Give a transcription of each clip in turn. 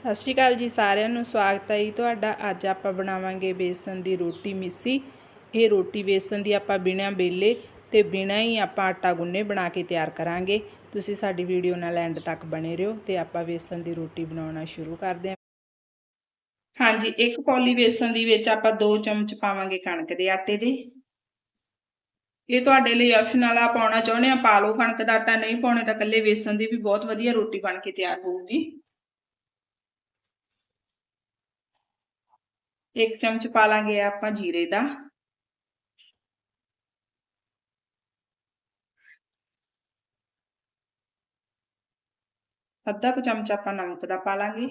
ਸਤਿ ਸ਼੍ਰੀ ਅਕਾਲ ਜੀ ਸਾਰਿਆਂ ਨੂੰ, ਸਵਾਗਤ ਹੈ ਜੀ ਤੁਹਾਡਾ। ਅੱਜ ਆਪਾਂ ਬਣਾਵਾਂਗੇ ਬੇਸਨ ਦੀ ਰੋਟੀ ਮਿੱਸੀ। ਇਹ ਰੋਟੀ ਬੇਸਨ ਦੀ ਆਪਾਂ ਬਿਨਾਂ ਬੇਲੇ ਤੇ ਬਿਨਾਂ ਹੀ ਆਪਾਂ ਆਟਾ ਗੁੰਨੇ ਬਣਾ ਕੇ ਤਿਆਰ ਕਰਾਂਗੇ। ਤੁਸੀਂ ਸਾਡੀ ਵੀਡੀਓ ਨਾਲ ਐਂਡ ਤੱਕ ਬਣੇ ਰਹੋ ਤੇ ਆਪਾਂ ਬੇਸਨ ਦੀ ਰੋਟੀ ਬਣਾਉਣਾ ਸ਼ੁਰੂ ਕਰਦੇ ਹਾਂ। ਹਾਂਜੀ, ਇੱਕ ਕੌਲੀ ਬੇਸਨ ਦੀ ਵਿੱਚ ਆਪਾਂ 2 ਚਮਚ ਪਾਵਾਂਗੇ ਕਣਕ ਦੇ ਆਟੇ ਦੇ। ਇਹ ਤੁਹਾਡੇ ਲਈ ਆਪਸ਼ਨਲ ਆ ਪਾਉਣਾ ਚਾਹੁੰਦੇ ਆ ਪਾ ਲਓ ਕਣਕ ਦਾ ਆਟਾ, ਨਹੀਂ ਪਾਉਣੇ ਤਾਂ ਇਕੱਲੇ ਬੇਸਨ ਦੀ ਵੀ ਬਹੁਤ ਵਧੀਆ ਰੋਟੀ ਬਣ ਕੇ ਤਿਆਰ ਹੋਊਗੀ। ਇੱਕ ਚਮਚ ਪਾ ਲਾਂਗੇ ਆਪਾਂ ਜੀਰੇ ਦਾ। ਅੱਧਾ ਕੁ ਚਮਚ ਆਪਾਂ ਨਮਕ ਦਾ ਪਾ ਲਾਂਗੇ।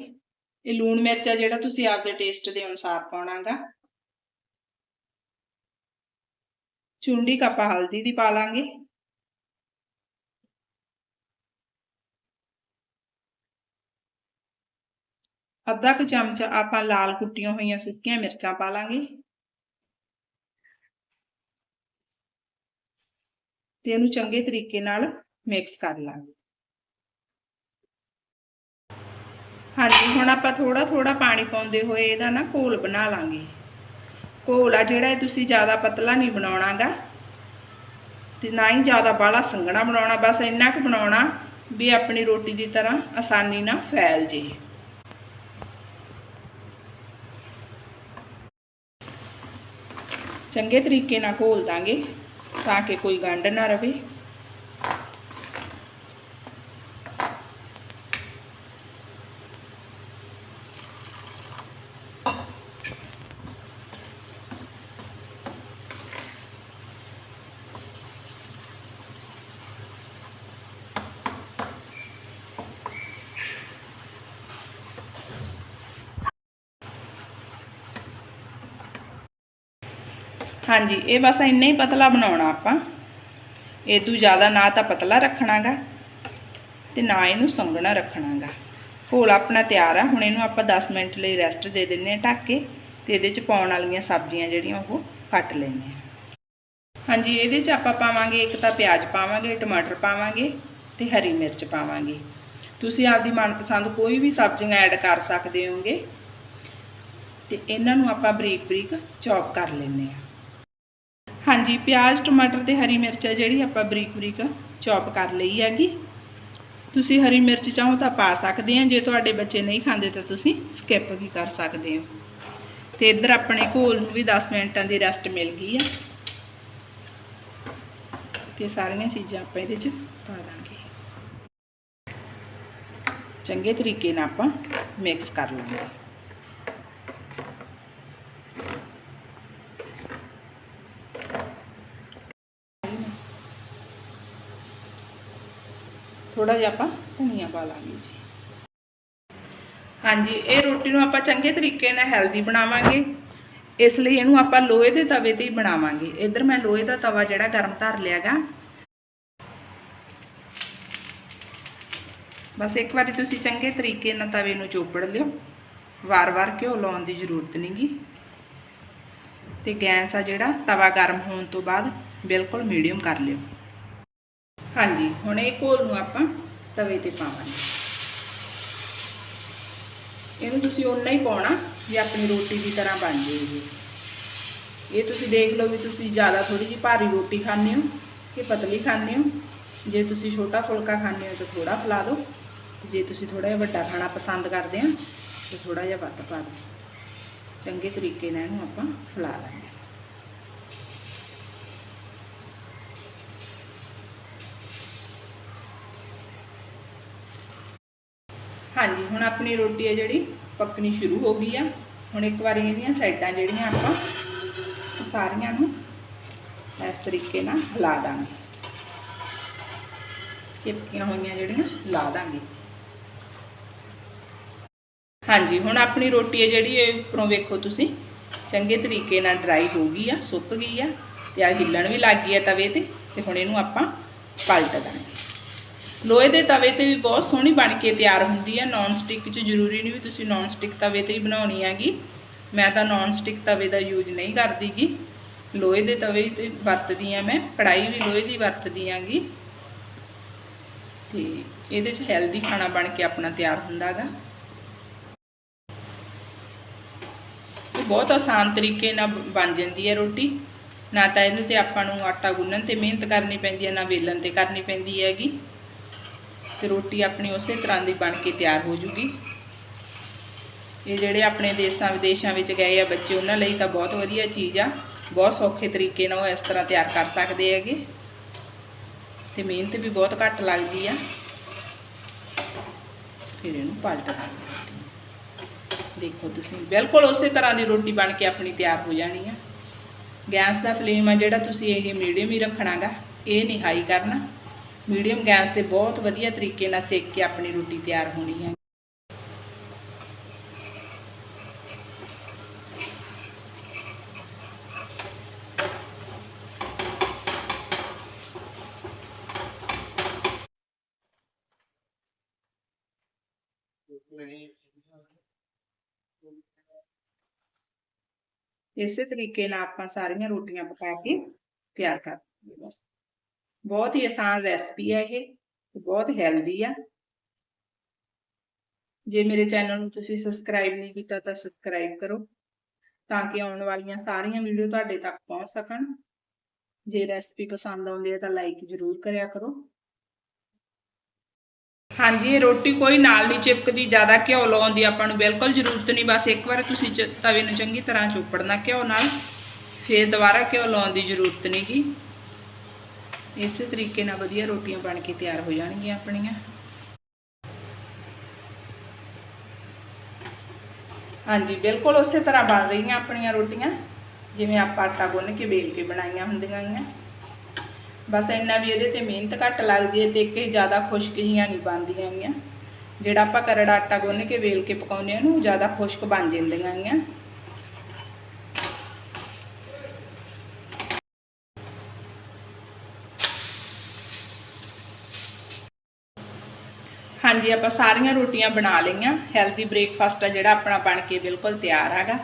ਇਹ ਲੂਣ ਮਿਰਚ ਆ ਜਿਹੜਾ ਤੁਸੀਂ ਆਪਦੇ ਟੇਸਟ ਦੇ ਅਨੁਸਾਰ ਪਾਉਣਾਗਾ। ਚੁੰਡੀ ਕੱਪ ਹਲਦੀ ਦੀ ਪਾ ਲਾਂਗੇ। ਅੱਧਾ ਕੁ ਚਮਚ ਆਪਾਂ ਲਾਲ ਕੁੱਟੀਆਂ ਹੋਈਆਂ ਸੁੱਕੀਆਂ ਮਿਰਚਾਂ ਪਾ ਲਾਂਗੇ। ਤੇ ਇਹਨੂੰ ਚੰਗੇ ਤਰੀਕੇ ਨਾਲ ਮਿਕਸ ਕਰ ਲਾਂਗੇ। ਹਾਂਜੀ, ਹੁਣ ਆਪਾਂ ਥੋੜਾ ਥੋੜਾ ਪਾਣੀ ਪਾਉਂਦੇ ਹੋਏ ਇਹਦਾ ਨਾ ਘੋਲ ਬਣਾ ਲਾਂਗੇ। ਘੋਲ ਆ ਜਿਹੜਾ ਤੁਸੀਂ ਜ਼ਿਆਦਾ ਪਤਲਾ ਨਹੀਂ ਬਣਾਉਣਾਗਾ। ਤੇ ਨਾ ਹੀ ਜ਼ਿਆਦਾ ਬਾਹਲਾ ਸੰਘਣਾ ਬਣਾਉਣਾ, ਬਸ ਇੰਨਾ ਕੁ ਬਣਾਉਣਾ ਵੀ ਆਪਣੀ ਰੋਟੀ ਦੀ ਤਰ੍ਹਾਂ ਆਸਾਨੀ ਨਾਲ ਫੈਲ ਜੇ। ਚੰਗੇ ਤਰੀਕੇ ਨਾਲ ਘੋਲ ਦਾਂਗੇ ਤਾਂ ਕਿ ਕੋਈ ਗੰਢ ਨਾ ਰਵੇ। ਹਾਂਜੀ, ਇਹ ਬਸ ਇੰਨਾ ਹੀ ਪਤਲਾ ਬਣਾਉਣਾ ਆਪਾਂ। ਇਹ ਤੋਂ ਜ਼ਿਆਦਾ ਨਾ ਤਾਂ ਪਤਲਾ ਰੱਖਣਾਗਾ ਤੇ ਨਾ ਇਹਨੂੰ ਸੰਘਣਾ ਰੱਖਣਾਗਾ। ਘੋਲ ਆਪਣਾ ਤਿਆਰ ਆ, ਹੁਣ ਇਹਨੂੰ ਆਪਾਂ 10 ਮਿੰਟ ਲਈ ਰੈਸਟ ਦੇ ਦਿੰਨੇ ਆ ਢੱਕ ਕੇ ਤੇ ਇਹਦੇ ਚ ਪਾਉਣ ਵਾਲੀਆਂ ਸਬਜ਼ੀਆਂ ਜਿਹੜੀਆਂ ਉਹ ਕੱਟ ਲੈਣੇ ਆ। ਹਾਂਜੀ, ਇਹਦੇ ਚ ਆਪਾਂ ਪਾਵਾਂਗੇ, ਇੱਕ ਤਾਂ ਪਿਆਜ਼ ਪਾਵਾਂਗੇ, ਟਮਾਟਰ ਪਾਵਾਂਗੇ ਤੇ ਹਰੀ ਮਿਰਚ ਪਾਵਾਂਗੇ। ਤੁਸੀਂ ਆਪਦੀ ਮਨਪਸੰਦ ਕੋਈ ਵੀ ਸਬਜ਼ੀਆਂ ਐਡ ਕਰ ਸਕਦੇ ਹੋਗੇ ਤੇ ਇਹਨਾਂ ਨੂੰ ਆਪਾਂ ਬਰੀਕ ਬਰੀਕ ਚੌਪ ਕਰ ਲੈਣੇ ਆ। ਹਾਂਜੀ, ਪਿਆਜ਼, ਟਮਾਟਰ ਤੇ ਹਰੀ ਮਿਰਚ ਹੈ ਜਿਹੜੀ ਆਪਾਂ ਬਰੀਕ ਬਰੀਕ ਚੌਪ ਕਰ ਲਈ ਹੈਗੀ। ਤੁਸੀਂ ਹਰੀ ਮਿਰਚ ਚਾਹੋ ਤਾਂ ਪਾ ਸਕਦੇ ਆ, ਜੇ ਤੁਹਾਡੇ ਬੱਚੇ ਨਹੀਂ ਖਾਂਦੇ ਤਾਂ ਤੁਸੀਂ ਸਕਿਪ ਵੀ ਕਰ ਸਕਦੇ ਹੋ। ਤੇ ਇੱਧਰ ਆਪਣੇ ਘੋਲ ਨੂੰ ਵੀ 10 ਮਿੰਟਾਂ ਦੀ ਰੈਸਟ ਮਿਲ ਗਈ ਆ। ਤੇ ਸਾਰੀਆਂ ਚੀਜ਼ਾਂ ਆਪਾਂ ਇਹਦੇ 'ਚ ਪਾ ਦਾਂਗੇ। ਚੰਗੇ ਤਰੀਕੇ ਨਾਲ ਆਪਾਂ ਮਿਕਸ ਕਰ ਲਾਂਗੇ। ਥੋੜਾ ਜਿਹਾ ਆਪਾਂ ਧਨੀਆ ਪਾ ਲਾਂਗੇ ਜੀ। ਹਾਂਜੀ, ਇਹ ਰੋਟੀ ਨੂੰ ਆਪਾਂ ਚੰਗੇ ਤਰੀਕੇ ਨਾਲ ਹੈਲਦੀ ਬਣਾਵਾਂਗੇ। ਇਸ ਲਈ ਇਹਨੂੰ ਆਪਾਂ ਲੋਹੇ ਦੇ ਤਵੇ ਤੇ ਹੀ ਬਣਾਵਾਂਗੇ। ਇੱਧਰ ਮੈਂ ਲੋਹੇ ਦਾ ਤਵਾ ਜਿਹੜਾ ਗਰਮ ਧਰ ਲਿਆਗਾ ਬਸ ਇੱਕ ਵਾਰੀ ਤੁਸੀਂ ਚੰਗੇ ਤਰੀਕੇ ਨਾਲ ਤਵੇ ਨੂੰ ਚੋਪੜ ਲਿਓ। ਵਾਰ-ਵਾਰ ਘਿਓ ਲਾਉਣ ਦੀ ਜ਼ਰੂਰਤ ਨਹੀਂਗੀ ਤੇ ਗੈਸ ਆ ਜਿਹੜਾ, ਤਵਾ ਗਰਮ ਹੋਣ ਤੋਂ ਬਾਅਦ ਬਿਲਕੁਲ ਮੀਡੀਅਮ ਕਰ ਲਿਓ। ਹਾਂਜੀ, ਹੁਣ ਇਹ ਘੋਲ ਨੂੰ ਆਪਾਂ ਤਵੇ ਤੇ ਪਾਵਾਂਗੇ। ਇਹਨੂੰ ਤੁਸੀਂ ਓਨਾ ਹੀ ਪਾਉਣਾ ਜੇ ਆਪਣੀ ਰੋਟੀ ਦੀ ਤਰ੍ਹਾਂ ਬਣ ਜਾਏਗੀ ਇਹ। ਤੁਸੀਂ ਦੇਖ ਲਓ ਵੀ ਤੁਸੀਂ ਜ਼ਿਆਦਾ ਥੋੜੀ ਜਿਹੀ ਭਾਰੀ ਰੋਟੀ ਖਾਂਦੇ ਹੋ ਕਿ ਪਤਲੀ ਖਾਂਦੇ ਹੋ। ਜੇ ਤੁਸੀਂ ਛੋਟਾ ਫੁਲਕਾ ਖਾਂਦੇ ਹੋ ਤਾਂ ਥੋੜਾ ਫਲਾ ਦਿਓ। ਜੇ ਤੁਸੀਂ ਥੋੜਾ ਜਿਹਾ ਵੱਡਾ ਖਾਣਾ ਪਸੰਦ ਕਰਦੇ ਆ ਤਾਂ ਥੋੜਾ ਜਿਹਾ ਵੱਧ ਪਾ ਦਿਓ। ਚੰਗੇ ਤਰੀਕੇ ਨਾਲ ਇਹਨੂੰ ਆਪਾਂ ਫਲਾ ਲਾਂਗੇ ਹਾਂਜੀ, ਹੁਣ ਆਪਣੀ ਰੋਟੀ ਹੈ ਜਿਹੜੀ ਪੱਕਣੀ ਸ਼ੁਰੂ ਹੋ ਗਈ ਆ। ਹੁਣ ਇੱਕ ਵਾਰੀ ਇਹਦੀਆਂ ਸਾਈਡਾਂ ਜਿਹੜੀਆਂ ਆਪਾਂ ਉਹ ਸਾਰੀਆਂ ਨੂੰ ਇਸ ਤਰੀਕੇ ਨਾਲ ਹਿਲਾ ਦਾਂਗੇ। ਚਿਪਕੀਆਂ ਹੋਈਆਂ ਜਿਹੜੀਆਂ, ਲਾ ਦਾਂਗੇ। ਹਾਂਜੀ, ਹੁਣ ਆਪਣੀ ਰੋਟੀ ਹੈ ਜਿਹੜੀ, ਇਹ ਉੱਪਰੋਂ ਵੇਖੋ ਤੁਸੀਂ। ਚੰਗੇ ਤਰੀਕੇ ਨਾਲ ਡਰਾਈ ਹੋ ਗਈ ਆ, ਸੁੱਕ ਗਈ ਆ, ਤੇ ਆ ਹਿੱਲਣ ਵੀ ਲੱਗ ਗਈ ਆ ਤਵੇ ਤੇ ਤੇ ਹੁਣ ਇਹਨੂੰ ਆਪਾਂ ਪਲਟ ਦਾਂਗੇ। ਲੋਹੇ ਦੇ ਤਵੇ ਤੇ ਵੀ ਬਹੁਤ ਸੋਹਣੀ ਬਣ ਕੇ ਤਿਆਰ ਹੁੰਦੀ ਹੈ। ਨਾਨ ਸਟਿਕ 'ਚ ਜ਼ਰੂਰੀ ਨਹੀਂ ਵੀ ਤੁਸੀਂ ਨਾਨ ਸਟਿਕ ਤਵੇ ਤੇ ਹੀ ਬਣਾਉਣੀ ਹੈਗੀ। ਮੈਂ ਤਾਂ ਨਾਨ ਸਟਿਕ ਤਵੇ ਦਾ ਯੂਜ਼ ਨਹੀਂ ਕਰਦੀਗੀ। ਲੋਹੇ ਦੇ ਤਵੇ ਤੇ ਵਰਤਦੀ ਆ ਮੈਂ। ਕੜਾਈ ਵੀ ਲੋਹੇ ਦੀ ਵਰਤਦੀ ਆਂਗੀ ਤੇ ਇਹਦੇ 'ਚ ਹੈਲਦੀ ਖਾਣਾ ਬਣ ਕੇ ਆਪਣਾ ਤਿਆਰ ਹੁੰਦਾਗਾ ਬਹੁਤ ਆਸਾਨ ਤਰੀਕੇ ਨਾਲ ਬ- ਬਣ ਜਾਂਦੀ ਹੈ ਰੋਟੀ। ਨਾ ਤਾਂ ਇਹਦੇ ਤੇ ਆਪਾਂ ਨੂੰ ਆਟਾ ਗੁੰਨਣ ਤੇ ਮਿਹਨਤ ਕਰਨੀ ਪੈਂਦੀ ਹੈ, ਨਾ ਵੇਲਣ ਤੇ ਕਰਨੀ ਪੈਂਦੀ ਹੈਗੀ। ਤੇ ਰੋਟੀ ਆਪਣੀ ਉਸੇ ਤਰ੍ਹਾਂ ਦੀ ਬਣ ਕੇ ਤਿਆਰ ਹੋ ਜੂਗੀ। ਇਹ ਜਿਹੜੇ ਆਪਣੇ ਦੇਸ਼ਾਂ ਵਿਦੇਸ਼ਾਂ ਵਿੱਚ ਗਏ ਆ ਬੱਚੇ, ਉਹਨਾਂ ਲਈ ਤਾਂ ਬਹੁਤ ਵਧੀਆ ਚੀਜ਼ ਆ। ਬਹੁਤ ਸੌਖੇ ਤਰੀਕੇ ਨਾਲ ਉਹ ਇਸ ਤਰ੍ਹਾਂ ਤਿਆਰ ਕਰ ਸਕਦੇ ਹੈਗੇ। ਤੇ ਮਿਹਨਤ ਵੀ ਬਹੁਤ ਘੱਟ ਲੱਗਦੀ ਆ। ਫਿਰ ਇਹਨੂੰ ਪਲਟ ਦਾਂਗੇ ਦੇਖੋ ਤੁਸੀਂ, ਬਿਲਕੁਲ ਉਸੇ ਤਰ੍ਹਾਂ ਦੀ ਰੋਟੀ ਬਣ ਕੇ ਆਪਣੀ ਤਿਆਰ ਹੋ ਜਾਣੀ ਆ। ਗੈਸ ਦਾ ਫਲੇਮ ਆ ਜਿਹੜਾ ਤੁਸੀਂ ਇਹ ਮੀਡੀਅਮ ਹੀ ਰੱਖਣਾਗਾ, ਇਹ ਨਹੀਂ ਹਾਈ ਕਰਨਾ। ਮੀਡੀਅਮ ਗੈਸ ਤੇ ਬਹੁਤ ਵਧੀਆ ਤਰੀਕੇ ਨਾਲ ਸੇਕ ਕੇ ਆਪਣੀ ਰੋਟੀ ਤਿਆਰ ਹੋਣੀ ਹੈ। ਇਸੇ ਤਰੀਕੇ ਨਾਲ ਆਪਾਂ ਸਾਰੀਆਂ ਰੋਟੀਆਂ ਪਕਾ ਕੇ ਤਿਆਰ ਕਰ ਦਿੰਦੇ ਬਸ। ਬਹੁਤ ਹੀ ਆਸਾਨ ਰੈਸਪੀ ਹੈ ਇਹ ਬਹੁਤ ਹੈਲਦੀ ਆ। ਜੇ ਮੇਰੇ ਚੈਨਲ ਨੂੰ ਤੁਸੀਂ ਸਬਸਕ੍ਰਾਈਬ ਨਹੀਂ ਕੀਤਾ ਤਾਂ ਸਬਸਕ੍ਰਾਈਬ ਕਰੋ, ਤਾਂ ਕਿ ਆਉਣ ਵਾਲੀਆਂ ਸਾਰੀਆਂ ਵੀਡੀਓ ਤੁਹਾਡੇ ਤੱਕ ਪਹੁੰਚ ਸਕਣ। ਜੇ ਰੈਸਪੀ ਪਸੰਦ ਆਉਂਦੀ ਹੈ ਤਾਂ ਲਾਈਕ ਜ਼ਰੂਰ ਕਰਿਆ ਕਰੋ। ਹਾਂਜੀ, ਇਹ ਰੋਟੀ ਕੋਈ ਨਾਲ ਨਹੀਂ ਚਿਪਕਦੀ, ਜ਼ਿਆਦਾ ਘਿਓ ਲਾਉਣ ਦੀ ਆਪਾਂ ਨੂੰ ਬਿਲਕੁਲ ਜ਼ਰੂਰਤ ਨਹੀਂ, ਬਸ ਇੱਕ ਵਾਰ ਤੁਸੀਂ ਤਵੇ ਨੂੰ ਚੰਗੀ ਤਰ੍ਹਾਂ ਚੋਪੜਨਾ ਘਿਓ ਨਾਲ, ਫਿਰ ਦੁਬਾਰਾ ਘਿਓ ਲਾਉਣ ਦੀ ਜ਼ਰੂਰਤ ਨਹੀਂਗੀ। ਇਸੇ ਤਰੀਕੇ ਨਾਲ ਵਧੀਆ ਰੋਟੀਆਂ ਬਣ ਕੇ ਤਿਆਰ ਹੋ ਜਾਣਗੀਆਂ ਆਪਣੀਆਂ। ਹਾਂਜੀ, ਬਿਲਕੁਲ ਉਸੇ ਤਰ੍ਹਾਂ ਬਣ ਰਹੀਆਂ ਆਪਣੀਆਂ ਰੋਟੀਆਂ, ਜਿਵੇਂ ਆਪਾਂ ਆਟਾ ਗੁੰਨ ਕੇ ਵੇਲ ਕੇ ਬਣਾਈਆਂ ਹੁੰਦੀਆਂ ਗੀਆਂ। ਬਸ ਇੰਨਾ ਵੀ ਇਹਦੇ ਤੇ ਮਿਹਨਤ ਘੱਟ ਲੱਗਦੀ ਹੈ ਤੇ ਕਿ ਜ਼ਿਆਦਾ ਖੁਸ਼ਕ ਜੀਆਂ ਨਹੀਂ ਬਣਦੀਆਂ ਗੀਆਂ। ਜਿਹੜਾ ਆਪਾਂ ਕਰੜਾ ਆਟਾ ਗੁੰਨ ਕੇ ਵੇਲ ਕੇ ਪਕਾਉਂਦੇ ਆ ਉਹਨੂੰ ਜ਼ਿਆਦਾ ਖੁਸ਼ਕ ਬਣ ਜਾਂਦੀਆਂ ਗੀਆਂ। ਹਾਂਜੀ, ਆਪਾਂ ਸਾਰੀਆਂ ਰੋਟੀਆਂ ਬਣਾ ਲਈਆਂ। ਹੈਲਦੀ ਬ੍ਰੇਕਫਾਸਟ ਆ ਜਿਹੜਾ ਆਪਣਾ ਬਣ ਕੇ ਬਿਲਕੁਲ ਤਿਆਰ ਹੈਗਾ।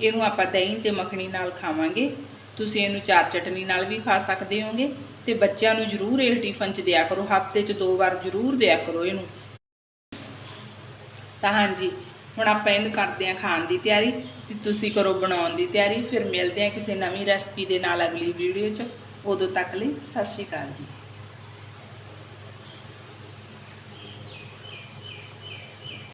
ਇਹਨੂੰ ਆਪਾਂ ਦਹੀਂ ਤੇ ਮੱਖਣੀ ਨਾਲ ਖਾਵਾਂਗੇ। ਤੁਸੀਂ ਇਹਨੂੰ ਚਾਰ ਚਟਨੀ ਨਾਲ ਵੀ ਖਾ ਸਕਦੇ ਹੋਗੇ ਤੇ ਬੱਚਿਆਂ ਨੂੰ ਜ਼ਰੂਰ ਇਹ ਟਿਫਨ ਚ ਦਿਆ ਕਰੋ। ਹਫ਼ਤੇ ਚ ਦੋ ਵਾਰ ਜ਼ਰੂਰ ਦਿਆ ਕਰੋ ਇਹਨੂੰ। ਤਾਂ ਹਾਂਜੀ, ਹੁਣ ਆਪਾਂ ਇਹਨੂੰ ਕਰਦੇ ਹਾਂ ਖਾਣ ਦੀ ਤਿਆਰੀ ਤੇ ਤੁਸੀਂ ਕਰੋ ਬਣਾਉਣ ਦੀ ਤਿਆਰੀ। ਫਿਰ ਮਿਲਦੇ ਹਾਂ ਕਿਸੇ ਨਵੀਂ ਰੈਸਪੀ ਦੇ ਨਾਲ ਅਗਲੀ ਵੀਡੀਓ 'ਚ। ਉਦੋਂ ਤੱਕ ਲਈ ਸਤਿ ਸ਼੍ਰੀ ਅਕਾਲ ਜੀ।